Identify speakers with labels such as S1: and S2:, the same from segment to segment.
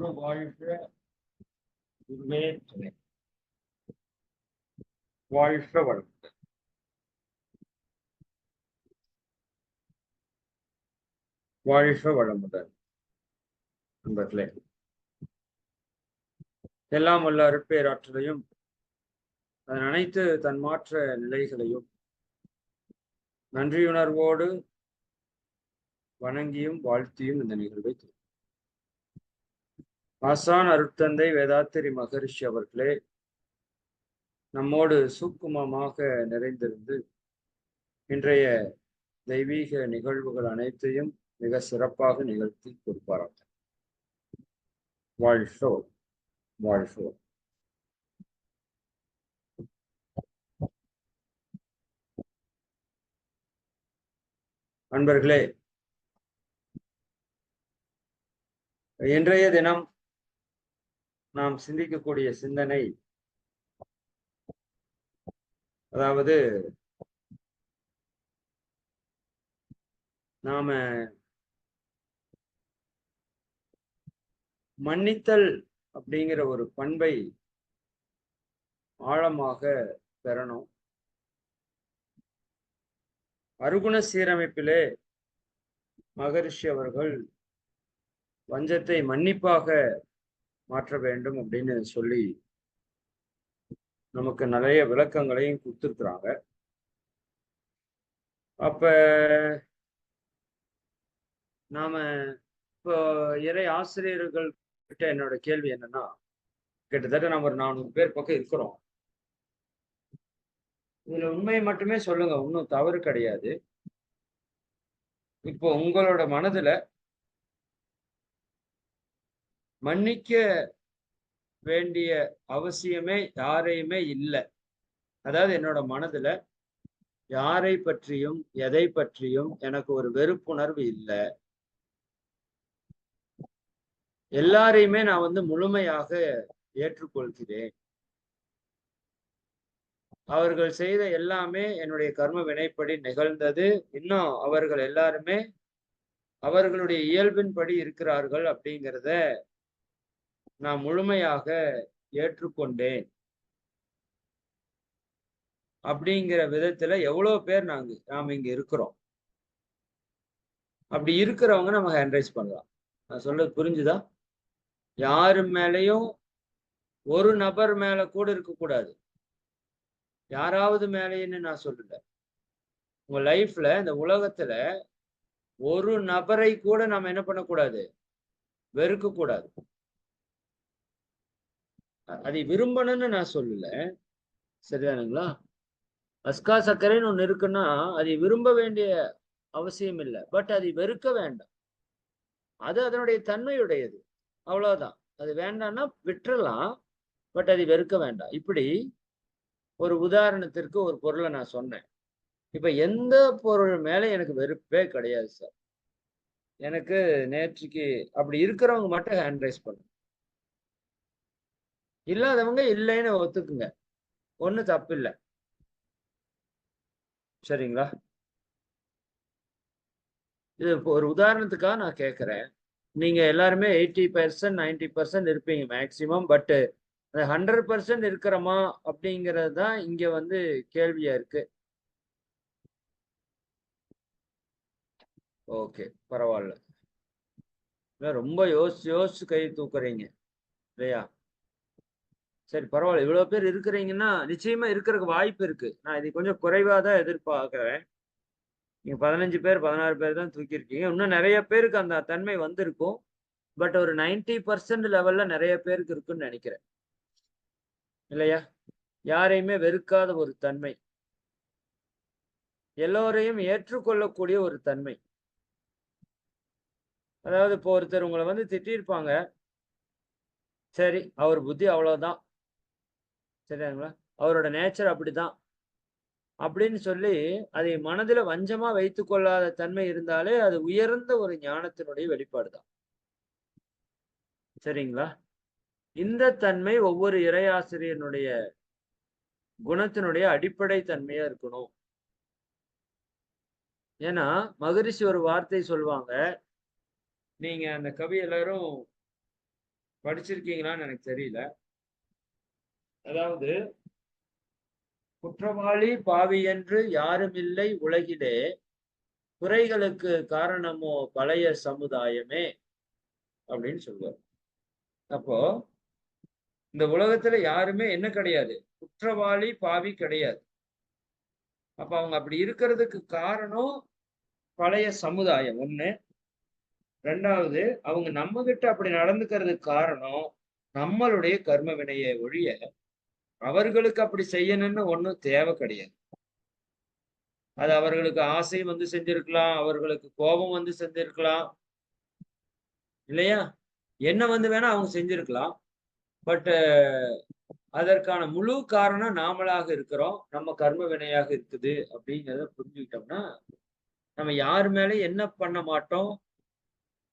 S1: குரு வாழ்க குருவே துணை வாழ்க வளர்க்க வாழ்க வளமுடன் நண்பர்களே. எல்லாம் வல்ல அருட்பேராற்றலையும் அதன் அனைத்து தன்மாற்ற நிலைகளையும் நன்றியுணர்வோடு வணங்கியும் வாழ்த்தியும் இந்த நிகழ்வை ஆசான் அருட்தந்தை வேதாத்திரி மகரிஷி அவர்களே நம்மோடு சூக்குமமாக நிறைந்திருந்து இன்றைய தெய்வீக நிகழ்வுகள் அனைத்தையும் மிக சிறப்பாக நிகழ்த்தி கொடுப்பாராக வாழ்ஷோ வாழ்ஷோ அன்பர்களே இன்றைய தினம் நாம் சிந்திக்கக்கூடிய சிந்தனை அதாவது நாம மன்னித்தல் அப்படிங்கிற ஒரு பண்பை ஆழமாக பெறணும். அருகுண சீரமைப்பிலே மகரிஷி அவர்கள் வஞ்சத்தை மன்னிப்பாக மாற்ற வேண்டும் அப்படின்னு சொல்லி நமக்கு நிறைய விளக்கங்களையும் கொடுத்துருக்குறாங்க. அப்ப நாம இப்போ இறை ஆசிரியர்கள் கிட்ட என்னோட கேள்வி என்னன்னா கிட்டத்தட்ட நம்ம ஒரு நானூறு பேர் பக்கம் இருக்கிறோம். இதுல உண்மையை மட்டுமே சொல்லுங்க ஒன்றும் தவறு கிடையாது. இப்போ உங்களோட மனதுல மன்னிக்க வேண்டிய அவசியமே யாரையுமே இல்லை. அதாவது என்னோட மனதுல யாரை பற்றியும் எதை பற்றியும் எனக்கு ஒரு வெறுப்புணர்வு இல்லை. எல்லாரையுமே நான் வந்து முழுமையாக ஏற்றுக்கொள்கிறேன். அவர்கள் செய்த எல்லாமே என்னுடைய கர்ம வினைப்படி நிகழ்ந்தது. இன்னும் அவர்கள் எல்லாருமே அவர்களுடைய இயல்பின்படி இருக்கிறார்கள் அப்படிங்கிறத நான் முழுமையாக ஏற்றுக்கொண்டேன். அப்படிங்கிற விதத்துல எவ்வளவு பேர் நாங்க நாம இங்க இருக்கிறோம். அப்படி இருக்கிறவங்க நம்ம ஹேண்ட்ரைஸ் பண்ணலாம். நான் சொல்றது புரிஞ்சுதா? யாரு மேலையும் ஒரு நபர் மேல கூட இருக்கக்கூடாது யாராவது மேலேன்னு நான் சொல்லல. உங்க லைஃப்ல இந்த உலகத்துல ஒரு நபரை கூட நாம என்ன பண்ணக்கூடாது? வெறுக்க கூடாது அதை விரும்பணும்னு நான் சொல்லல. சரிதானுங்களா? அஸ்கா சர்க்கரைன்னு ஒன்று இருக்குன்னா அதை விரும்ப வேண்டிய அவசியம் இல்லை. பட் அதை வெறுக்க வேண்டாம். அது அதனுடைய தன்மையுடையது. அவ்வளவுதான். அது வேண்டாம்னா விட்டுறலாம். பட் அதை வெறுக்க வேண்டாம். இப்படி ஒரு உதாரணத்திற்கு ஒரு பொருளை நான் சொன்னேன். இப்ப எந்த பொருள் மேல எனக்கு வெறுப்பே கிடையாது சார் எனக்கு நேற்றுக்கு அப்படி இருக்கிறவங்க மட்டும் ஹேண்ட் ரைஸ் பண்ணுங்க. இல்லாதவங்க இல்லைன்னு ஒத்துக்குங்க. ஒன்றும் தப்பு இல்லை சரிங்களா? இது இப்போ ஒரு உதாரணத்துக்காக நான் கேட்குறேன் நீங்கள் எல்லாருமே எயிட்டி பர்சன்ட் நைன்டி பர்சன்ட் இருப்பீங்க மேக்சிமம் பட்டு ஹண்ட்ரட் பர்சன்ட் இருக்கிறோமா அப்படிங்கிறது தான் இங்கே வந்து கேள்வியாக இருக்கு. ஓகே பரவாயில்ல. ரொம்ப யோசிச்சு யோசிச்சு கை தூக்குறீங்க. இல்லையா? சரி பரவாயில்ல. இவ்வளவு பேர் இருக்கிறீங்கன்னா நிச்சயமா இருக்கிறதுக்கு வாய்ப்பு இருக்கு. நான் இது கொஞ்சம் குறைவா தான் எதிர்பார்க்கிறேன். நீங்க பதினஞ்சு பேர் பதினாறு பேர் தான் தூக்கியிருக்கீங்க. இன்னும் நிறைய பேருக்கு அந்த தன்மை வந்திருக்கும். பட் ஒரு நைன்டி பர்சன்ட் லெவல்ல நிறைய பேருக்கு இருக்குன்னு நினைக்கிறேன். இல்லையா? யாரையுமே வெறுக்காத ஒரு தன்மை. எல்லோரையும் ஏற்றுக்கொள்ளக்கூடிய ஒரு தன்மை. அதாவது இப்போ ஒருத்தர் உங்களை வந்து திட்டிருப்பாங்க சரி அவர் புத்தி அவ்வளவுதான். சரியாங்களா அவரோட நேச்சர் அப்படிதான். அப்படின்னு சொல்லி அதை மனதில் வஞ்சமா வைத்து கொள்ளாத தன்மை இருந்தாலே அது உயர்ந்த ஒரு ஞானத்தினுடைய வெளிப்பாடு தான் சரிங்களா? இந்த தன்மை ஒவ்வொரு இறையாசிரியனுடைய குணத்தினுடைய அடிப்படை தன்மையா இருக்கணும். ஏன்னா மகரிஷி ஒரு வார்த்தை சொல்லுவாங்க நீங்க அந்த கவி எல்லாரும் படிச்சிருக்கீங்களான்னு எனக்கு தெரியல. அதாவது குற்றவாளி பாவி என்று யாரும் இல்லை உலகிலே குறைகளுக்கு காரணமோ பழைய சமுதாயமே அப்படின்னு சொல்லுவார் அப்போ இந்த உலகத்துல யாருமே என்ன கிடையாது? குற்றவாளி பாவி கிடையாது. அப்ப அவங்க அப்படி இருக்கிறதுக்கு காரணம் பழைய சமுதாயம். ஒண்ணு. ரெண்டாவது அவங்க நம்ம கிட்ட அப்படி நடந்துக்கிறதுக்கு காரணம் நம்மளுடைய கர்ம வினையை ஒழிய அவர்களுக்கு அப்படி செய்யணும்னு ஒண்ணும் தேவை கிடையாது. அது அவர்களுக்கு ஆசை வந்து செஞ்சிருக்கலாம் அவர்களுக்கு கோபம் வந்து செஞ்சிருக்கலாம். இல்லையா? என்ன வந்து வேணா அவங்க செஞ்சிருக்கலாம். பட் அதற்கான முழு காரணம் நாமளாக இருக்கிறோம். நம்ம கர்ம வினையாக இருக்குது அப்படிங்கிறத புரிஞ்சுக்கிட்டோம்னா நம்ம யார் மேலே என்ன பண்ண மாட்டோம்?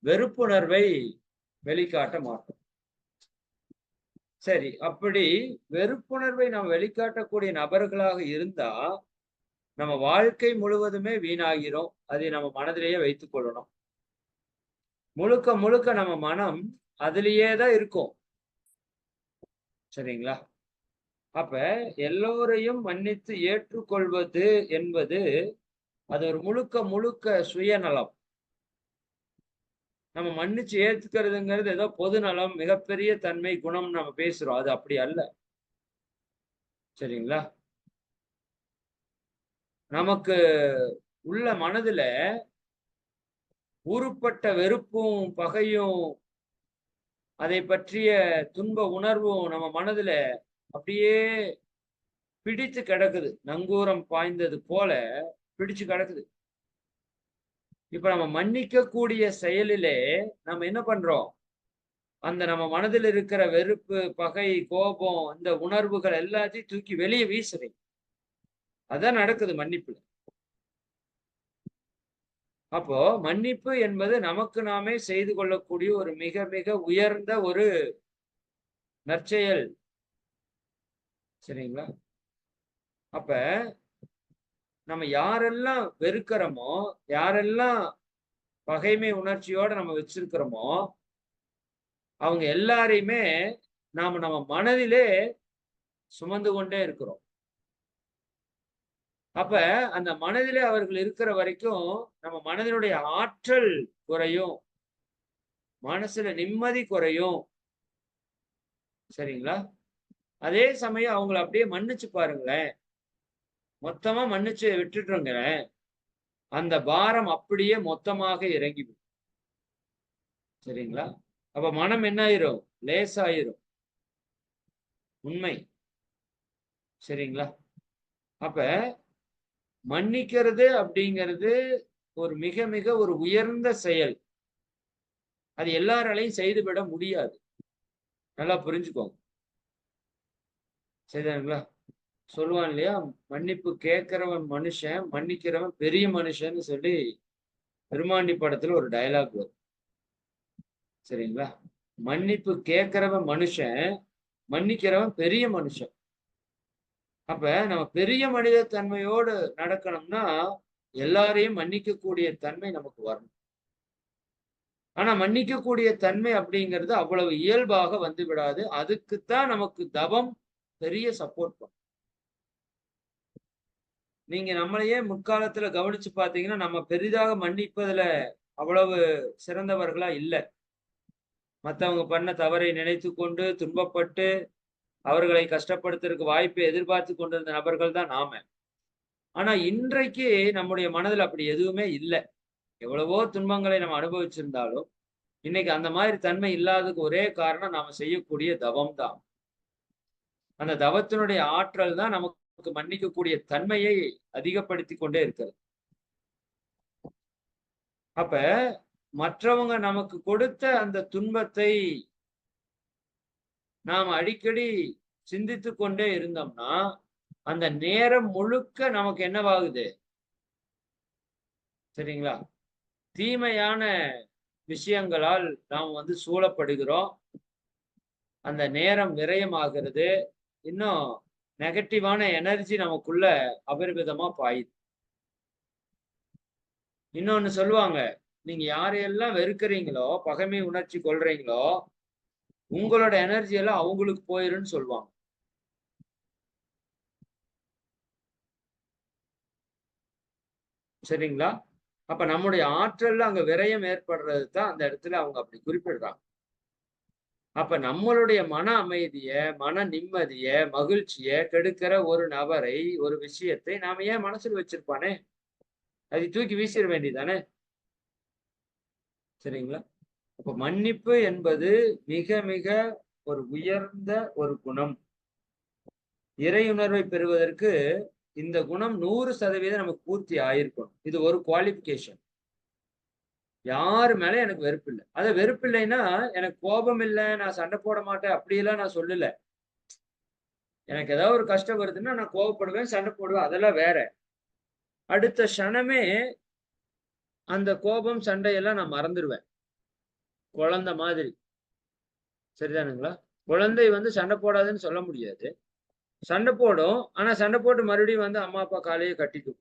S1: வெறுப்புணர்வை வெளிக்காட்ட மாட்டோம். சரி அப்படி வெறுப்புணர்வை நாம் வெளிக்காட்டக்கூடிய நபர்களாக இருந்தா நம்ம வாழ்க்கை முழுவதுமே வீணாகிறோம். அதை நம்ம மனதிலேயே வைத்துக் கொள்ளணும். முழுக்க முழுக்க நம்ம மனம் அதுலேயே தான் இருக்கும். சரிங்களா? அப்ப எல்லோரையும் மன்னித்து ஏற்றுக்கொள்வது என்பது அது ஒரு முழுக்க முழுக்க சுயநலம். நம்ம மன்னிச்சு ஏத்துக்கிறதுங்கிறது ஏதோ பொது நலம் மிகப்பெரிய தன்மை குணம் நம்ம பேசுறோம். அது அப்படி அல்ல. சரிங்களா? நமக்கு உள்ள மனதுல ஊறுப்பட்ட வெறுப்பும் பகையும் அதை பற்றிய துன்ப உணர்வும் நம்ம மனதுல அப்படியே பிடித்து கிடக்குது. நங்கூரம் பாய்ந்தது போல பிடிச்சு கிடக்குது. இப்ப நம்ம மன்னிக்க கூடிய செயலிலே நம்ம என்ன பண்றோம்? அந்த நம்ம மனதில் இருக்கிற வெறுப்பு பகை கோபம் இந்த உணர்வுகள் எல்லாத்தையும் தூக்கி வெளியே வீசுறீங்க. அதான் நடக்குது மன்னிப்புல. அப்போ மன்னிப்பு என்பது நமக்கு நாமே செய்து கொள்ளக்கூடிய ஒரு மிக மிக உயர்ந்த ஒரு நற்செயல். சரிங்களா? அப்ப நம்ம யாரெல்லாம் வெறுக்கிறோமோ யாரெல்லாம் பகைமை உணர்ச்சியோட நம்ம வச்சிருக்கிறோமோ அவங்க எல்லாரையுமே நாம நம்ம மனதிலே சுமந்து கொண்டே இருக்கிறோம். அப்ப அந்த மனதிலே அவர்கள் இருக்கிற வரைக்கும் நம்ம மனதினுடைய ஆற்றல் குறையும். மனசுல நிம்மதி குறையும். சரிங்களா? அதே சமயம் அவங்கள அப்படியே மன்னிச்சு பாருங்களேன். மொத்தமா மன்னிச்சு விட்டுட்டுருங்களேன் அந்த பாரம் அப்படியே மொத்தமாக இறங்கிவிடும். சரிங்களா? அப்ப மனம் என்ன ஆயிரும் லேசாயிரும். உண்மை. சரிங்களா? அப்ப மன்னிக்கிறது அப்படிங்கிறது ஒரு மிக மிக ஒரு உயர்ந்த செயல். அது எல்லாராலையும் செய்துவிட முடியாது. நல்லா புரிஞ்சுக்கோங்க. சரிதானுங்களா? சொல்லுவான் இல்லையா? மன்னிப்பு கேட்கிறவன் மனுஷன் மன்னிக்கிறவன் பெரிய மனுஷன்னு சொல்லி பெருமாண்டி படத்துல ஒரு டயலாக் வரும். சரிங்களா? மன்னிப்பு கேட்கிறவன் மனுஷன் மன்னிக்கிறவன் பெரிய மனுஷன். அப்ப நம்ம பெரிய மனித தன்மையோடு நடக்கணும்னா எல்லாரையும் மன்னிக்கக்கூடிய தன்மை நமக்கு வரணும். ஆனா மன்னிக்கக்கூடிய தன்மை அப்படிங்கிறது அவ்வளவு இயல்பாக வந்து விடாது அதுக்குத்தான் நமக்கு தவம் பெரிய சப்போர்ட் பண்ணும். நீங்க நம்மளையே முற்காலத்துல கவனிச்சு பாத்தீங்கன்னா நம்ம பெரிதாக மன்னிப்பதுல அவ்வளவு சிறந்தவர்களா இல்லை. மற்றவங்க பண்ண தவறை நினைத்து கொண்டு துன்பப்பட்டு அவர்களை கஷ்டப்படுத்துறதுக்கு வாய்ப்பை எதிர்பார்த்து கொண்டிருந்த நபர்கள் தான் நாம. ஆனா இன்றைக்கு நம்முடைய மனதில் அப்படி எதுவுமே இல்லை. எவ்வளவோ துன்பங்களை நம்ம அனுபவிச்சிருந்தாலும் இன்னைக்கு அந்த மாதிரி தன்மை இல்லாததுக்கு ஒரே காரணம் நாம செய்யக்கூடிய தவம் தான் அந்த தவத்தினுடைய ஆற்றல் தான் நமக்கு மன்னிக்கக்கூடிய தன்மையை அதிகப்படுத்தி கொண்டே இருக்கிறது. அப்ப மற்றவங்க நமக்கு கொடுத்த அந்த துன்பத்தை நாம் அடிக்கடி சிந்தித்து கொண்டே இருந்தோம்னா அந்த நேரம் முழுக்க நமக்கு என்னவாகுது? சரிங்களா? தீமையான விஷயங்களால் நாம் வந்து சூழப்படுகிறோம். அந்த நேரம் விரயமாகிறது இன்னும் நெகட்டிவான எனர்ஜி நமக்குள்ள அபரிவிதமா பாயுது. இன்னொன்னு சொல்லுவாங்க நீங்க யாரையெல்லாம் வெறுக்கிறீங்களோ பகைமை உணர்ச்சி கொள்றீங்களோ உங்களோட எனர்ஜி எல்லாம் அவங்களுக்கு போயிருன்னு சொல்லுவாங்க. சரிங்களா? அப்ப நம்முடைய ஆற்றல்ல அங்க விரயம் ஏற்படுறது தான் அந்த இடத்துல அவங்க அப்படி குறிப்பிடுறாங்க. அப்ப நம்மளுடைய மன அமைதிய மன நிம்மதிய மகிழ்ச்சிய கெடுக்கிற ஒரு நபரை ஒரு விஷயத்தை நாம ஏன் மனசில் வச்சிருப்பானே? அதை தூக்கி வீசிட வேண்டியதானே சரிங்களா? அப்ப மன்னிப்பு என்பது மிக மிக ஒரு உயர்ந்த ஒரு குணம். இறையுணர்வை பெறுவதற்கு இந்த குணம் நூறு சதவீதம் நமக்கு பூர்த்தி ஆயிருக்கணும். இது ஒரு குவாலிபிகேஷன் யாரு மேல எனக்கு வெறுப்பு இல்லை அது வெறுப்பு இல்லைன்னா எனக்கு கோபம் இல்லை நான் சண்டை போட மாட்டேன் அப்படியெல்லாம் நான் சொல்லல. எனக்கு ஏதாவது ஒரு கஷ்டம் வருதுன்னா நான் கோபப்படுவேன் சண்டை போடுவேன் அதெல்லாம் வேற. அடுத்த க்ஷணமே அந்த கோபம் சண்டையெல்லாம் நான் மறந்துடுவேன் குழந்தை மாதிரி. சரிதானுங்களா? குழந்தை வந்து சண்டை போடாதுன்னு சொல்ல முடியாது. சண்டை போடும் ஆனா சண்டை போட்டு மறுபடியும் வந்து அம்மா அப்பா காலையே கட்டிக்கும்.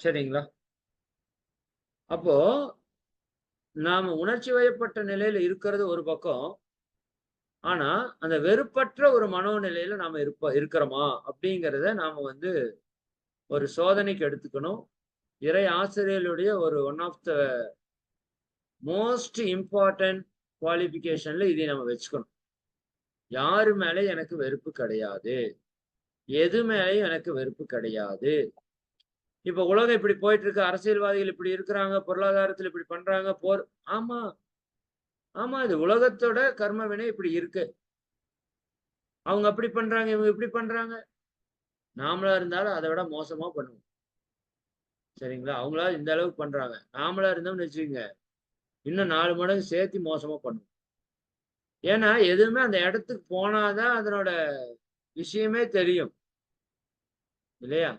S1: சரிங்களா? அப்போ நாம உணர்ச்சி வயப்பட்ட நிலையில இருக்கிறது ஒரு பக்கம். ஆனா அந்த வெறுப்பற்ற ஒரு மனோநிலையில நாம இருப்ப இருக்கிறோமா? அப்படிங்கிறத நாம வந்து ஒரு சோதனைக்கு எடுத்துக்கணும். இறை ஆசிரியர்களுடைய ஒரு one of the most important குவாலிபிகேஷன்ல இதை நம்ம வச்சுக்கணும். யாரு மேல எனக்கு வெறுப்பு கிடையாது? எது மேலேயும் எனக்கு வெறுப்பு கிடையாது? இப்ப உலகம் இப்படி போயிட்டு இருக்கு அரசியல்வாதிகள் இப்படி இருக்கிறாங்க பொருளாதாரத்துல இப்படி பண்றாங்க போர் ஆமா. ஆமா இது உலகத்தோட கர்ம வினை இப்படி இருக்கு. அவங்க அப்படி பண்றாங்க இவங்க இப்படி பண்றாங்க. நாமளா இருந்தாலும் அதை விட மோசமா பண்ணுவோம். சரிங்களா? அவங்களா இந்த அளவுக்கு பண்றாங்க. நாமளா இருந்தோம்னு வச்சுக்கோங்க இன்னும் நாலு மடங்கு சேர்த்து மோசமா பண்ணுவோம். ஏன்னா எதுவுமே அந்த இடத்துக்கு போனாதான் அதனோட விஷயமே தெரியும். இல்லையா?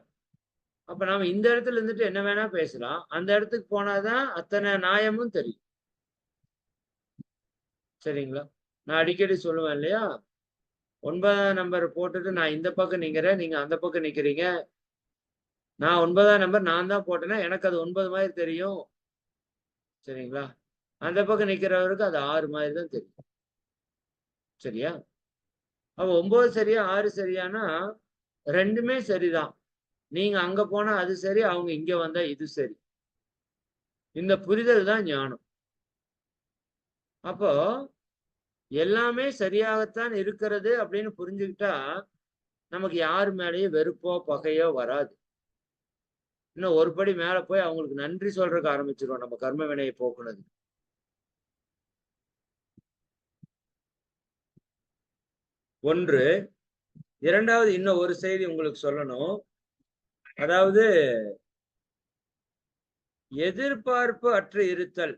S1: அப்ப நாம இந்த இடத்துல இருந்துட்டு என்ன வேணா பேசலாம். அந்த இடத்துக்கு போனாதான் அத்தனை நியாயமும் தெரியும். சரிங்களா? நான் அடிக்கடி சொல்லுவேன் இல்லையா? ஒன்பதாம் நம்பர் போட்டுட்டு நான் இந்த பக்கம் நிக்கிறேன் நீங்க அந்த பக்கம் நிக்கிறீங்க. நான் ஒன்பதாம் நம்பர் நான் தான் போட்டேன்னா எனக்கு அது ஒன்பது மாதிரி தெரியும். சரிங்களா? அந்த பக்கம் நிக்கிறவருக்கு அது ஆறு மாதிரி தான் தெரியும். சரியா? அப்ப ஒன்பது சரியா ஆறு சரியானா ரெண்டுமே சரிதான். நீங்க அங்க போனா அது சரி அவங்க இங்க வந்தா இது சரி. இந்த புரிதல் தான் ஞானம். அப்போ எல்லாமே சரியாகத்தான் இருக்கிறது அப்படின்னு புரிஞ்சுக்கிட்டா நமக்கு யார் மேலேயும் வெறுப்போ பகையோ வராது. இன்னும் ஒரு படி மேல போய் அவங்களுக்கு நன்றி சொல்றதுக்கு ஆரம்பிச்சிருவோம் நம்ம கர்ம வினையை போக்குனது. ஒன்று இரண்டாவது இன்னும் ஒரு செய்தி உங்களுக்கு சொல்லணும். அதாவது எதிர்பார்ப்பு அற்று இருத்தல்.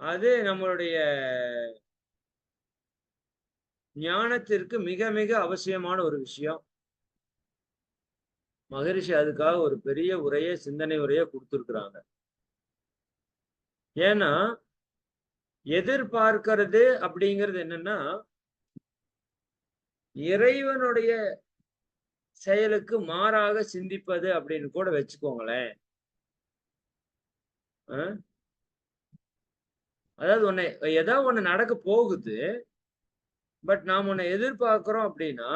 S1: அது நம்மளுடைய ஞானத்திற்கு மிக மிக அவசியமான ஒரு விஷயம். மகரிஷி அதுக்காக ஒரு பெரிய உரைய சிந்தனை உரைய கொடுத்துருக்குறாங்க. ஏன்னா எதிர்பார்க்கிறது அப்படிங்கிறது என்னன்னா இறைவனுடைய செயலுக்கு மாறாக சிந்திப்பது அப்படின்னு கூட வச்சுக்கோங்களேன். அதாவது உன்னை ஏதாவது ஒண்ணு நடக்க போகுது பட் நாம் உன்னை எதிர்பார்க்கிறோம் அப்படின்னா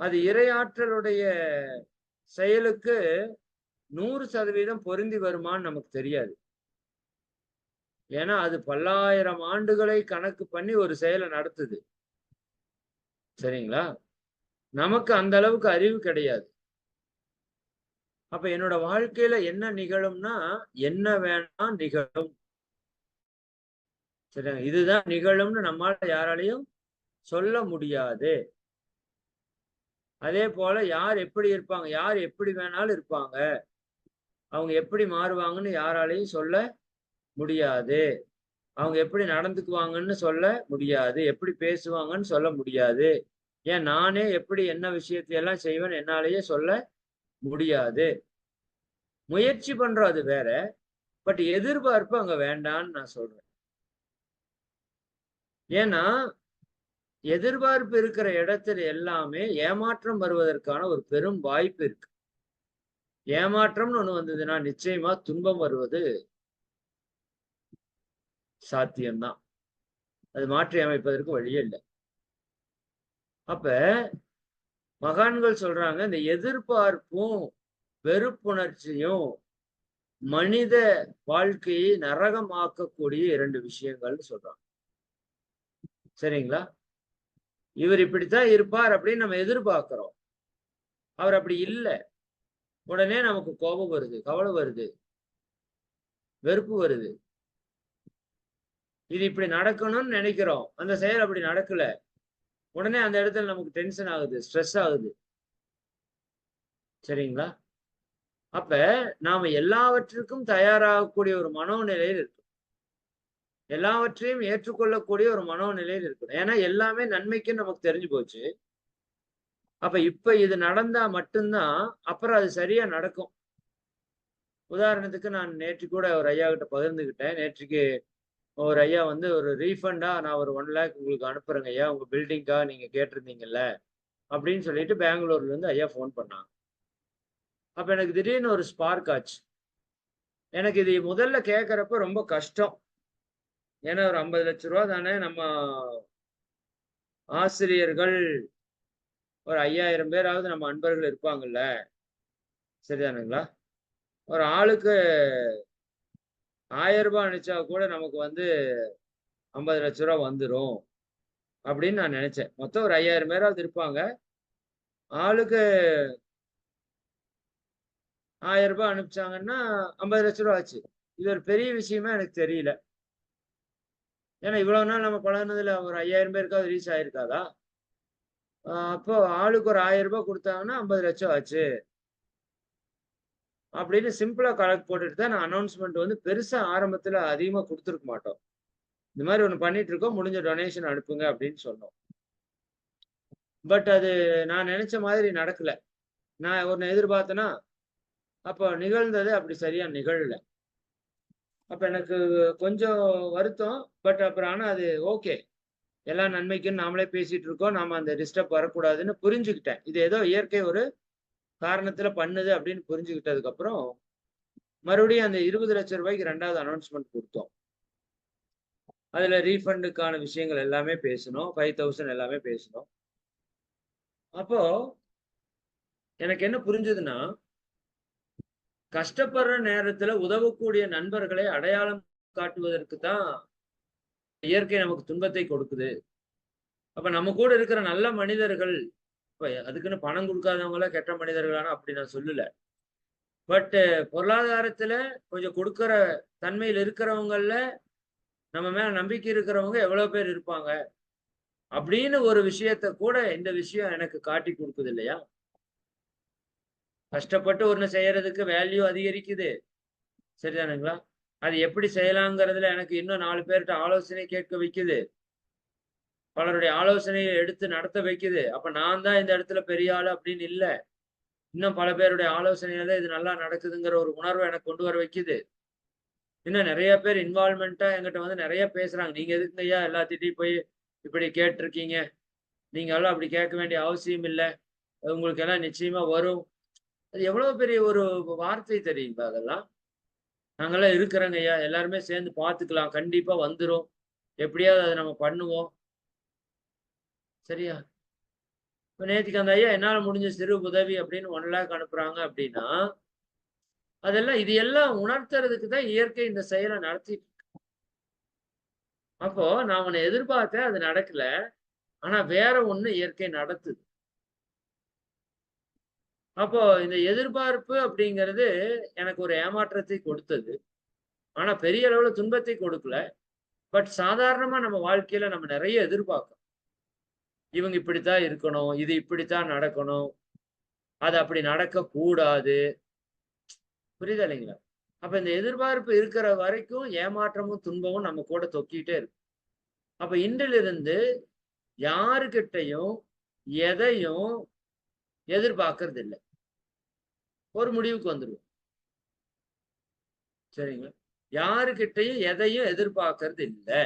S1: அது இரையாற்றலுடைய செயலுக்கு நூறு சதவீதம் பொருந்தி வருமான்னு நமக்கு தெரியாது. ஏன்னா அது பல்லாயிரம் ஆண்டுகளை கணக்கு பண்ணி ஒரு செயலை நடத்துது. சரிங்களா? நமக்கு அந்த அளவுக்கு அறிவு கிடையாது. அப்ப என்னோட வாழ்க்கையில என்ன நிகழும்னா என்ன வேணா நிகழும். சரியா? இதுதான் நிகழும்னு நம்மால யாராலையும் சொல்ல முடியாது. அதே போல யார் எப்படி இருப்பாங்க யார் எப்படி வேணாலும் இருப்பாங்க அவங்க எப்படி மாறுவாங்கன்னு யாராலையும் சொல்ல முடியாது. அவங்க எப்படி நடந்துக்குவாங்கன்னு சொல்ல முடியாது எப்படி பேசுவாங்கன்னு சொல்ல முடியாது. ஏன் நானே எப்படி என்ன விஷயத்தையெல்லாம் செய்வேன் என்னாலேயே சொல்ல முடியாது. முயற்சி பண்றோம் அது வேற பட் எதிர்பார்ப்பு அங்க வேண்டான்னு நான் சொல்றேன். ஏன்னா எதிர்பார்ப்பு இருக்கிற இடத்துல எல்லாமே ஏமாற்றம் வருவதற்கான ஒரு பெரும் வாய்ப்பு இருக்கு. ஏமாற்றம்னு ஒண்ணு வந்ததுன்னா நிச்சயமா துன்பம் வருவது சாத்தியம்தான். அது மாற்றி அமைப்பதற்கு வழியே இல்லை. அப்ப மகான்கள் சொல்றாங்க இந்த எதிர்பார்ப்பும் வெறுப்புணர்ச்சியும் மனித வாழ்க்கையை நரகமாக்கக்கூடிய இரண்டு விஷயங்கள்னு சொல்றாங்க. சரிங்களா? இவர் இப்படித்தான் இருப்பார் அப்படின்னு நம்ம எதிர்பார்க்கிறோம். அவர் அப்படி இல்லை. உடனே நமக்கு கோபம் வருது கவலை வருது வெறுப்பு வருது. இது இப்படி நடக்கணும்னு நினைக்கிறோம். அந்த செயல் அப்படி நடக்கல. உடனே அந்த இடத்துல நமக்கு டென்ஷன் ஆகுது ஸ்ட்ரெஸ் ஆகுது. சரிங்களா? அப்ப நாம எல்லாவற்றிற்கும் தயாராகக்கூடிய ஒரு மனோநிலையில் இருக்கும் எல்லாவற்றையும் ஏற்றுக்கொள்ளக்கூடிய ஒரு மனோநிலையில் இருக்கணும். ஏன்னா எல்லாமே நன்மைக்கு நமக்கு தெரிஞ்சு போச்சு. அப்ப இப்ப இது நடந்தா மட்டும்தான் அப்புறம் அது சரியா நடக்கும். உதாரணத்துக்கு நான் நேற்று கூட ஒரு ஐயா கிட்ட பகிர்ந்துக்கிட்டேன் நேற்றுக்கு ஒரு ஐயா வந்து ஒரு ரீஃபண்டா நான் ஒரு ஒன் லேக் உங்களுக்கு அனுப்புறேங்க ஐயா. உங்க பில்டிங்காக நீங்க கேட்டிருந்தீங்கல்ல. அப்படின்னு சொல்லிட்டு பெங்களூர்ல இருந்து ஐயா ஃபோன் பண்ணாங்க. அப்ப எனக்கு திடீர்னு ஒரு ஸ்பார்க் ஆச்சு. எனக்கு இது முதல்ல கேட்கறப்ப ரொம்ப கஷ்டம். ஏன்னா ஒரு ஐம்பது லட்ச ரூபா தானே நம்ம ஆசிரியர்கள் ஒரு ஐயாயிரம் பேராவது நம்ம அன்பர்கள் இருப்பாங்கல்ல. சரிதானுங்களா? ஒரு ஆளுக்கு ஆயிரம் ரூபாய் அனுப்பிச்சா கூட நமக்கு வந்து ஐம்பது லட்ச ரூபா வந்துடும் அப்படின்னு நான் நினைச்சேன். மொத்தம் ஒரு ஐயாயிரம் பேராவது இருப்பாங்க. ஆளுக்கு ஆயிரம் ரூபாய் அனுப்பிச்சாங்கன்னா ஐம்பது லட்ச ரூபா ஆச்சு. இது ஒரு பெரிய விஷயமா எனக்கு தெரியல. ஏன்னா இவ்வளவு நாள் நம்ம பழகினதுல ஒரு ஐயாயிரம் பேருக்காவது ரீச் ஆயிருக்காதா? அப்போ ஆளுக்கு ஒரு ஆயிரம் ரூபாய் கொடுத்தாங்கன்னா ஐம்பது லட்சம் ஆச்சு. அப்படின்னு சிம்பிளா கணக்கு போட்டுட்டு தான் நான் அனௌன்ஸ்மெண்ட் வந்து பெருசா ஆரம்பத்துல அதிகமா கொடுத்துருக்க மாட்டோம். இந்த மாதிரி ஒன்று பண்ணிட்டு இருக்கோம் முடிஞ்ச டொனேஷன் அனுப்புங்க அப்படின்னு சொன்னோம். பட் அது நான் நினைச்ச மாதிரி நடக்கல. நான் ஒன்று எதிர்பார்த்தேன்னா அப்போ நிகழ்ந்தது அப்படி சரியா நிகழல. அப்ப எனக்கு கொஞ்சம் வருத்தம் பட் அப்புறம் ஆனா அது ஓகே எல்லா நன்மைக்கும் நாமளே பேசிட்டு இருக்கோம் நாம அந்த டிஸ்டர்ப் வரக்கூடாதுன்னு புரிஞ்சுக்கிட்டேன். இது ஏதோ இயற்கை ஒரு காரணத்துல பண்ணுது அப்படின்னு புரிஞ்சுக்கிட்டதுக்கு அப்புறம் மறுபடியும் அந்த இருபது லட்சம் ரூபாய்க்கு ரெண்டாவது அனௌன்ஸ்மெண்ட் கொடுத்தோம். அதுல ரீஃபண்டுக்கான விஷயங்கள் எல்லாமே பேசணும் ஃபைவ் தௌசண்ட் எல்லாமே பேசணும் அப்போ எனக்கு என்ன புரிஞ்சதுன்னா கஷ்டப்படுற நேரத்துல உதவக்கூடிய நண்பர்களை அடையாளம் காட்டுவதற்கு தான் இயற்கை நமக்கு துன்பத்தை கொடுக்குது. அப்ப நம்ம கூட இருக்கிற நல்ல மனிதர்கள் அதுக்குன்னு பணம் கொடுக்காதவங்கள கெட்ட மனிதர்களான அப்படி நான் சொல்லல. பட் பொருளாதாரத்துல கொஞ்சம் கொடுக்கற தன்மையில் இருக்கிறவங்கள நம்ம மேல நம்பிக்கை இருக்கிறவங்க எவ்வளவு பேர் இருப்பாங்க? அப்படின்னு ஒரு விஷயத்த கூட இந்த விஷயம் எனக்கு காட்டி கொடுக்குது இல்லையா? கஷ்டப்பட்டு ஒன்று செய்யறதுக்கு வேல்யூ அதிகரிக்குது. சரிதானுங்களா? அது எப்படி செய்யலாங்கிறதுல எனக்கு இன்னும் நாலு பேர்கிட்ட ஆலோசனை கேட்க வைக்குது. பலருடைய ஆலோசனையை எடுத்து நடத்த வைக்குது. அப்ப நான் தான் இந்த இடத்துல பெரிய ஆள் அப்படின்னு இல்லை. இன்னும் பல பேருடைய ஆலோசனையில தான் இது நல்லா நடக்குதுங்கிற ஒரு உணர்வை எனக்கு கொண்டு வர வைக்குது. இன்னும் நிறைய பேர் இன்வால்மெண்ட்டா எங்கிட்ட வந்து நிறைய பேசுறாங்க. நீங்க எதுக்குங்க ஐயா எல்லாத்திட்டையும் போய் இப்படி கேட்டிருக்கீங்க? நீங்க எல்லாம் அப்படி கேட்க வேண்டிய அவசியம் இல்லை. உங்களுக்கு எல்லாம் நிச்சயமா வரும். அது எவ்வளவு பெரிய ஒரு வார்த்தை தெரியுங்களா அதெல்லாம்? நாங்கெல்லாம் இருக்கிறோங்க ஐயா. எல்லாருமே சேர்ந்து பார்த்துக்கலாம். கண்டிப்பா வந்துடும் எப்படியாவது அதை நம்ம பண்ணுவோம். சரியா? இப்போ நேற்றுக்கு அந்த ஐயா என்னால் முடிஞ்ச சிறு உதவி அப்படின்னு ஒன் லேக் அனுப்புறாங்க அப்படின்னா அதெல்லாம் இது எல்லாம் உணர்த்துறதுக்கு தான் இயற்கை இந்த செயலை நடத்திட்டு இருக்கு. அப்போ நான் அவனை எதிர்பார்த்தேன் அது நடக்கல. ஆனா வேற ஒண்ணு இயற்கை நடத்துது. அப்போ இந்த எதிர்பார்ப்பு அப்படிங்கிறது எனக்கு ஒரு ஏமாற்றத்தை கொடுத்தது. ஆனா பெரிய அளவுல துன்பத்தை கொடுக்கல. பட் சாதாரணமா நம்ம வாழ்க்கையில நம்ம நிறைய எதிர்பார்க்கணும் இவங்க இப்படித்தான் இருக்கணும் இது இப்படித்தான் நடக்கணும். அது அப்படி நடக்கக்கூடாது. புரியுதா இல்லைங்களா? அப்ப இந்த எதிர்பார்ப்பு இருக்கிற வரைக்கும் ஏமாற்றமும் துன்பமும் நம்ம கூட தொக்கிட்டே இருக்கு அப்ப இன்றிலிருந்து யாருக்கிட்டையும் எதையும் எதிர்பார்க்கறது இல்லை ஒரு முடிவுக்கு வந்துடுவோம் சரிங்களா? யாருக்கிட்டையும் எதையும் எதிர்பார்க்கறது இல்லை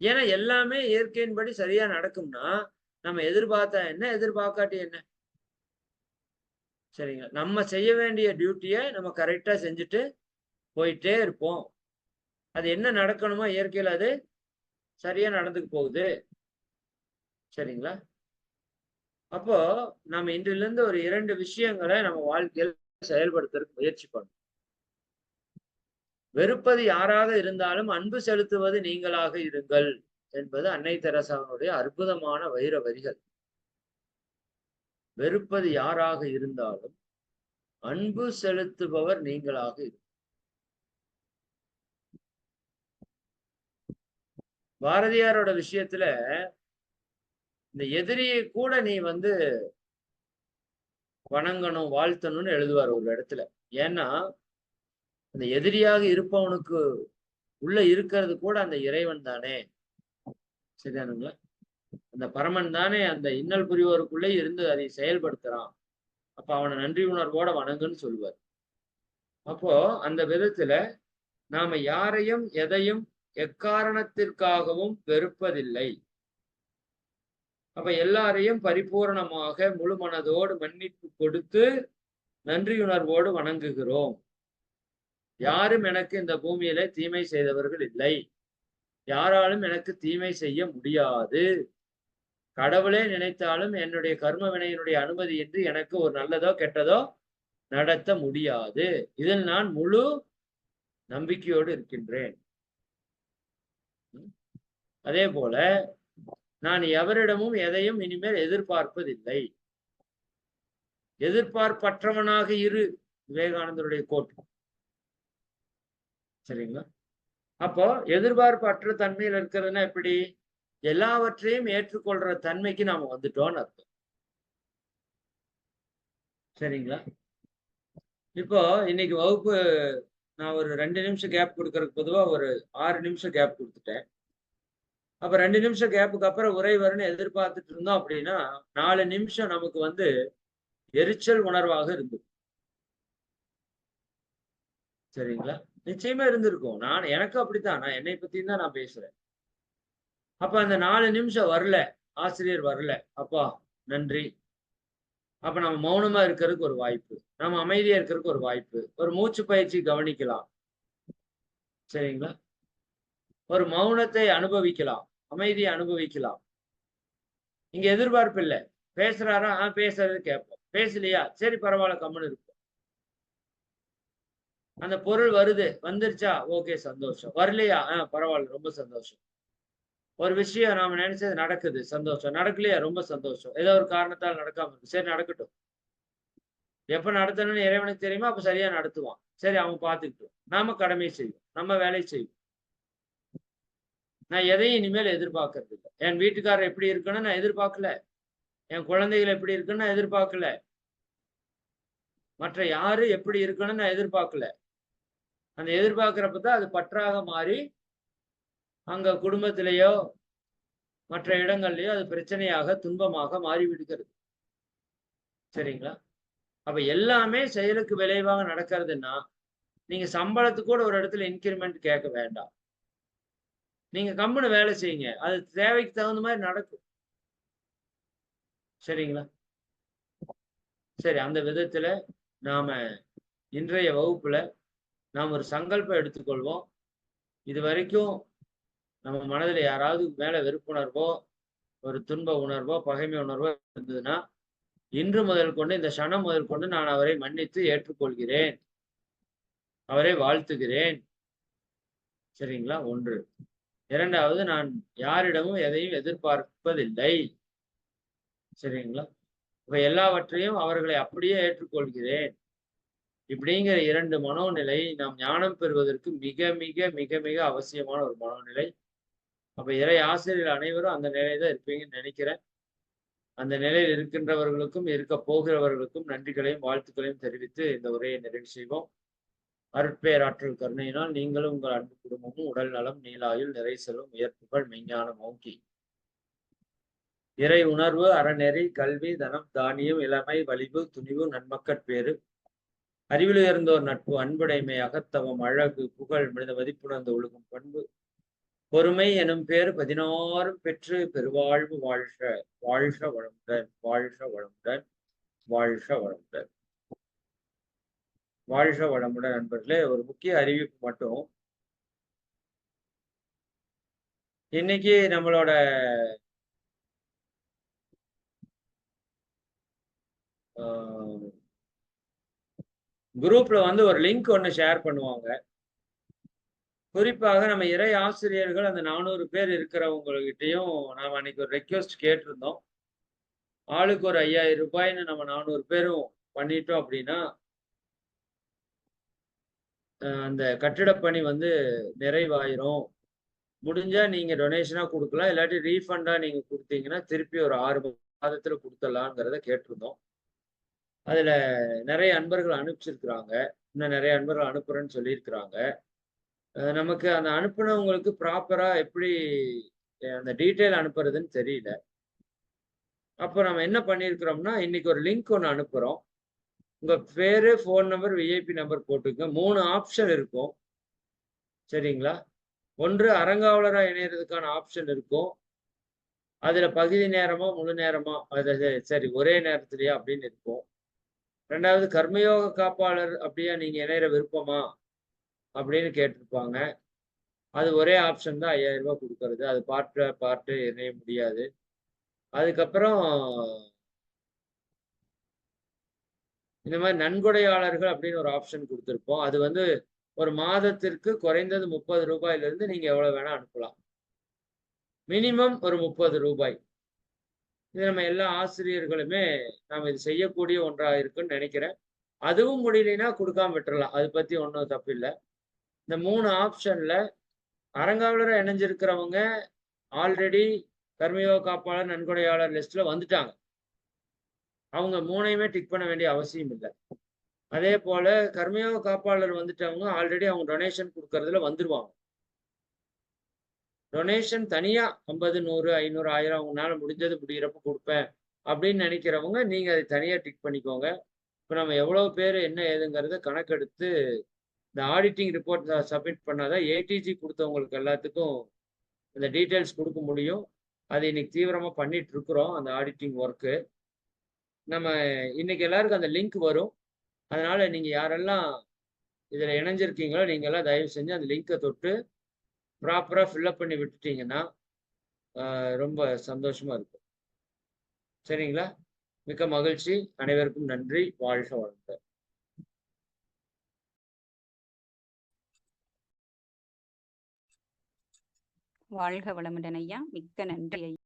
S1: ஏன்னா எல்லாமே இயற்கையின்படி சரியா நடக்கும்னா நம்ம எதிர்பார்த்தா என்ன எதிர்பார்க்காட்டி என்ன? சரிங்களா? நம்ம செய்ய வேண்டிய டியூட்டியை நம்ம கரெக்டா செஞ்சுட்டு போயிட்டே இருப்போம். அது என்ன நடக்கணுமோ இயற்கையில் அது சரியா நடந்துக்கு போகுது. சரிங்களா? அப்போ நம்ம இன்றிலிருந்து ஒரு இரண்டு விஷயங்களை நம்ம வாழ்க்கையில் செயல்படுத்துறதுக்கு முயற்சி பண்ணணும். வெறுப்பது யாராக இருந்தாலும் அன்பு செலுத்துவது நீங்களாக இருங்கள் என்பது அன்னை தெரசாவினுடைய அற்புதமான வைர வரிகள். வெறுப்பது யாராக இருந்தாலும் அன்பு செலுத்துபவர் நீங்களாக இருக்கும் பாரதியாரோட விஷயத்துல இந்த எதிரியை கூட நீ வந்து வணங்கணும் வாழ்த்தணும்னு எழுதுவார் ஒரு இடத்துல. ஏன்னா அந்த எதிரியாக இருப்பவனுக்கு உள்ள இருக்கிறது கூட அந்த இறைவன் தானே. சரிதானுங்களா? அந்த பரமன் தானே அந்த இன்னல் புரிவோருக்குள்ளே இருந்து அதை செயல்படுத்துறான். அப்ப அவனை நன்றி உணர்வோட வணங்குன்னு சொல்லுவார் அப்போ அந்த விதத்துல நாம யாரையும் எதையும் எக்காரணத்திற்காகவும் வெறுப்பதில்லை. அப்ப எல்லாரையும் பரிபூரணமாக முழு மனதோடு மன்னிப்பு கொடுத்து நன்றியுணர்வோடு வணங்குகிறோம். யாரும் எனக்கு இந்த பூமியில தீமை செய்தவர்கள் இல்லை. யாராலும் எனக்கு தீமை செய்ய முடியாது. கடவுளே நினைத்தாலும் என்னுடைய கர்ம வினையினுடைய அனுமதி என்று எனக்கு ஒரு நல்லதோ கெட்டதோ நடத்த முடியாது. இதில் நான் முழு நம்பிக்கையோடு இருக்கின்றேன். அதே போல நான் எவரிடமும் எதையும் இனிமேல் எதிர்பார்ப்பதில்லை. எதிர்பார்ப்பற்றவனாக இரு விவேகானந்தருடைய கோட்டு சரிங்களா? அப்போ எதிர்பார்ப்பு அற்ற தன்மையில் இருக்கிறதுனா எப்படி? எல்லாவற்றையும் ஏற்றுக்கொள்ற தன்மைக்கு நாம வந்துட்டோம்னு அர்த்தம். சரிங்களா? இப்போ இன்னைக்கு வகுப்பு நான் ஒரு ரெண்டு நிமிஷம் கேப் கொடுக்கறதுக்கு பொதுவாக ஒரு ஆறு நிமிஷம் கேப் கொடுத்துட்டேன். அப்ப ரெண்டு நிமிஷம் கேப்புக்கு அப்புறம் உரை வரும்னு எதிர்பார்த்துட்டு இருந்தோம் அப்படின்னா நாலு நிமிஷம் நமக்கு வந்து எரிச்சல் உணர்வாக இருந்தது. சரிங்களா? நிச்சயமா இருந்திருக்கும். நான் எனக்கு அப்படித்தான். நான் என்னை பத்தி தான் நான் பேசுறேன். அப்ப அந்த நாலு நிமிஷம் வரல. ஆசிரியர் வரல. அப்பா நன்றி. அப்ப நம்ம மௌனமா இருக்கிறதுக்கு ஒரு வாய்ப்பு. நம்ம அமைதியா இருக்கிறதுக்கு ஒரு வாய்ப்பு. ஒரு மூச்சு பயிற்சி கவனிக்கலாம். சரிங்களா? ஒரு மௌனத்தை அனுபவிக்கலாம். அமைதியை அனுபவிக்கலாம். இங்க எதிர்பார்ப்பு இல்லை. பேசுறாரா? ஆஹ் பேசுறது கேட்போம். பேசலையா? சரி பரவாயில்ல கம்முன்னு இருப்போம். அந்த பொருள் வருது வந்துருச்சா? ஓகே சந்தோஷம். வரலையா? ஆஹ் பரவாயில்ல ரொம்ப சந்தோஷம். ஒரு விஷயம் நாம நினைச்சது நடக்குது சந்தோஷம். நடக்கலையா? ரொம்ப சந்தோஷம். ஏதோ ஒரு காரணத்தால் நடக்காம இருக்கு. சரி நடக்கட்டும். எப்ப நடத்தணும்னு இறைவனுக்கு தெரியுமோ? அப்ப சரியா நடத்துவான். சரி அவன் பார்த்துக்கிட்டோம் நாம கடமை செய்வோம். நம்ம வேலையை செய்வோம். நான் எதையும் இனிமேல் எதிர்பார்க்கறது இல்லை. என் வீட்டுக்காரர் எப்படி இருக்குன்னு நான் எதிர்பார்க்கல. என் குழந்தைகள் எப்படி இருக்குன்னு நான் எதிர்பார்க்கல. மற்ற யாரு எப்படி இருக்குன்னு நான் எதிர்பார்க்கல. அந்த எதிர்பார்க்கிறப்ப தான் அது பற்றாக மாறி அங்க குடும்பத்திலேயோ மற்ற இடங்கள்லயோ அது பிரச்சனையாக துன்பமாக மாறி விடுகிறது. சரிங்களா? அப்ப எல்லாமே செயலுக்கு விளைவாக நடக்கிறதுன்னா நீங்க சம்பளத்துக்கு கூட ஒரு இடத்துல இன்கிரிமெண்ட் கேட்க வேண்டாம். நீங்க கம்பெனி வேலை செய்யுங்க. அது தேவைக்கு தகுந்த மாதிரி நடக்கும். சரிங்களா? சரி அந்த விதத்துல நாம இன்றைய வகுப்புல நாம் ஒரு சங்கல்பம் எடுத்துக்கொள்வோம். இது வரைக்கும் நம்ம மனதில் யாராவது மேல வெறுப்புணர்வோ ஒரு துன்ப உணர்வோ பகைமை உணர்வோ இருந்ததுன்னா இன்று முதல் கொண்டு இந்த சனம் முதல் கொண்டு நான் அவரை மன்னித்து ஏற்றுக்கொள்கிறேன். அவரை வாழ்த்துகிறேன். சரிங்களா? ஒன்று. இரண்டாவது நான் யாரிடமும் எதையும் எதிர்பார்ப்பதில்லை. சரிங்களா? இப்ப எல்லாவற்றையும் அவர்களை அப்படியே ஏற்றுக்கொள்கிறேன். இப்படிங்கிற இரண்டு மனோநிலை நாம் ஞானம் பெறுவதற்கு மிக மிக மிக மிக அவசியமான ஒரு மனோநிலை. அப்ப இறை ஆசிரியர் அனைவரும் அந்த நிலையில தான் இருப்பீங்கன்னு நினைக்கிறேன். அந்த நிலையில் இருக்கின்றவர்களுக்கும் இருக்க போகிறவர்களுக்கும் நன்றிகளையும் வாழ்த்துக்களையும் தெரிவித்து இந்த உரையை நிறைவு செய்வோம். அருட்பேராற்றல் கருணையினால் நீங்களும் உங்கள் அன்பு குடும்பமும் உடல் நலம் நீலாயுள் நிறை செல்லும் உயர்ப்புகள் மெஞ்ஞானம் ஓங்கி இறை உணர்வு அறநெறி கல்வி தனம் தானியம் இளமை வலிவு துணிவு நன்மக்கட்பேறு. அறிவில் உயர்ந்தோர் நட்பு அன்புடைமை அகத்தவம் அழகு புகழ் மனித மதிப்புணர்ந்து ஒழுகும் பண்பு. பொறுமை எனும் பேர் பதினாறும் பெற்று பெருவாழ்வு வாழ்க வாழ்க வளமுடன் வாழ்க வளமுடன் வாழ்க வளமுடன். வாழ்க வளமுடன் நண்பர்களே ஒரு முக்கிய அறிவிப்பு மட்டும். இன்னைக்கு நம்மளோட ஆஹ் குரூப்ல வந்து ஒரு லிங்க் ஒன்று ஷேர் பண்ணுவாங்க. குறிப்பாக நம்ம இறை ஆசிரியர்கள் அந்த நானூறு பேர் இருக்கிறவங்ககிட்டையும் நாம் அன்னைக்கு ஒரு ரெக்வஸ்ட் கேட்டிருந்தோம். ஆளுக்கு ஒரு ஐயாயிரம் ரூபாய்ன்னு நம்ம நானூறு பேரும் பண்ணிட்டோம் அப்படின்னா அந்த கட்டிடப்பணி வந்து நிறைவாயிரும். முடிஞ்சா நீங்க டொனேஷனா கொடுக்கலாம். இல்லாட்டி ரீஃபண்டா நீங்க கொடுத்தீங்கன்னா திருப்பி ஒரு ஆறு மாதத்துல கொடுத்துடலாங்கிறத கேட்டிருந்தோம். அதுல நிறைய அன்பர்கள் அனுப்பிச்சிருக்கிறாங்க. இன்னும் நிறைய அன்பர்கள் அனுப்புறேன்னு சொல்லியிருக்கிறாங்க. நமக்கு அந்த அனுப்புனவங்களுக்கு ப்ராப்பரா எப்படி அந்த டீட்டெயில் அனுப்புறதுன்னு தெரியல. அப்போ நம்ம என்ன பண்ணியிருக்கிறோம்னா இன்னைக்கு ஒரு லிங்க் ஒன்று அனுப்புகிறோம் உங்கள் பேரு ஃபோன் நம்பர் விஐபி நம்பர் போட்டுக்கோங்க. மூணு ஆப்ஷன் இருக்கும். சரிங்களா? ஒன்று அறங்காவலராக இணையறதுக்கான ஆப்ஷன் இருக்கும். அதில் பகுதி நேரமா முழு நேரமா அது சரி ஒரே நேரத்துலையா அப்படின்னு இருக்கும். ரெண்டாவது கர்மயோக காப்பாளர் அப்படியா நீங்கள் இணையிற விருப்பமா அப்படின்னு கேட்டிருப்பாங்க. அது ஒரே ஆப்ஷன் தான் ஐயாயிரம் ரூபாய் கொடுக்கறது. அது பாட்டு பார்ட்டு இணைய முடியாது. அதுக்கப்புறம் இந்த மாதிரி நன்கொடையாளர்கள் அப்படின்னு ஒரு ஆப்ஷன் கொடுத்துருப்போம். அது வந்து ஒரு மாதத்திற்கு குறைந்தது முப்பது ரூபாயிலிருந்து நீங்கள் நீங்க எவ்வளவு வேணா அனுப்பலாம். மினிமம் ஒரு முப்பது ரூபாய். இது நம்ம எல்லா ஆசிரியர்களுமே நாம் இது செய்யக்கூடிய ஒன்றாக இருக்குன்னு நினைக்கிறேன். அதுவும் முடியலன்னா கொடுக்காம விட்டுறலாம். அதை பத்தி ஒன்றும் தப்பு இல்லை. இந்த மூணு ஆப்ஷன்ல அறங்காவலரை இணைஞ்சிருக்கிறவங்க ஆல்ரெடி கர்மயோக காப்பாளர் நன்கொடையாளர் லிஸ்ட்ல வந்துட்டாங்க. அவங்க மூணையுமே டிக் பண்ண வேண்டிய அவசியம் இல்லை. அதே போல கர்மயோக காப்பாளர் வந்துட்டவங்க ஆல்ரெடி அவங்க டொனேஷன் கொடுக்கறதுல வந்துருவாங்க. டொனேஷன் தனியா ஐம்பது நூறு ஐநூறு ஆயிரம் உங்களால முடிஞ்சது முடிகிறப்ப கொடுப்பேன் அப்படின்னு நினைக்கிறவங்க நீங்க அதை தனியா டிக் பண்ணிக்கோங்க. இப்போ நம்ம எவ்வளவு பேர் என்ன ஏதுங்கிறத கணக்கெடுத்து இந்த ஆடிட்டிங் ரிப்போர்ட் சப்மிட் பண்ணாதான் ஏடிஜி கொடுத்தவங்களுக்கு எல்லாத்துக்கும் இந்த டீட்டெயில்ஸ் கொடுக்க முடியும். அது இன்னைக்கு தீவிரமா பண்ணிட்டு இருக்கிறோம் அந்த ஆடிட்டிங் ஒர்க்கு நம்ம இன்னைக்கு எல்லாருக்கும் அந்த லிங்க் வரும். அதனால நீங்க யாரெல்லாம் இதில் இணைஞ்சிருக்கீங்களோ நீங்க எல்லாம் தயவு செஞ்சு அந்த லிங்கை தொட்டு ப்ராப்பராக ஃபில்அப் பண்ணி விட்டுட்டீங்கன்னா ரொம்ப சந்தோஷமா இருக்கும். சரிங்களா? மிக்க மகிழ்ச்சி. அனைவருக்கும் நன்றி. வாழ்க வளர்ந்த
S2: வாழ்க வளமுடன் ஐயா. மிக்க நன்றி ஐயா.